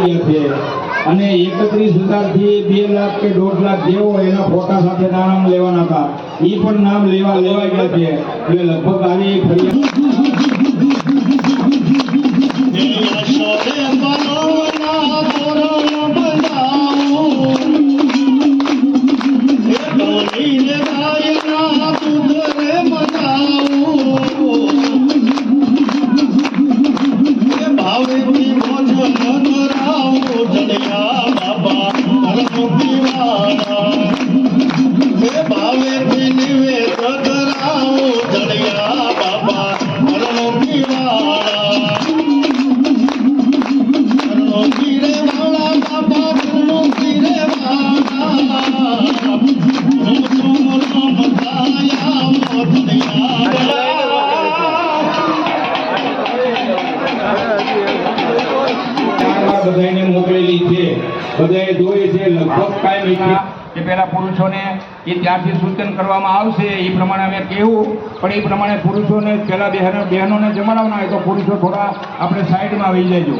કરી હશે અને એકત્રીસ હજારથી બે લાખ કે દોઢ લાખ જેવો એના ફોટા સાથે નામ લેવાના હતા. એ પણ નામ લેવા લેવાઈ ગયા છે. એટલે લગભગ આવી ફરી ભાવે નિવેદ કરાવો જડિયા બાબા મરણો પીવાળા ચારવાર બધાને મોકલેલી છે. બધાએ જોઈ છે. લગભગ કાંઈ મીઠી કે પેલા પુરુષોને એ ત્યારથી સૂચન કરવામાં આવશે, એ પ્રમાણે અમે કહેવું. પણ એ પ્રમાણે પુરુષોને પેલા બહેનો બહેનોને જમાડવાના હોય તો પુરુષો થોડા આપણે સાઈડમાં આવી જજો.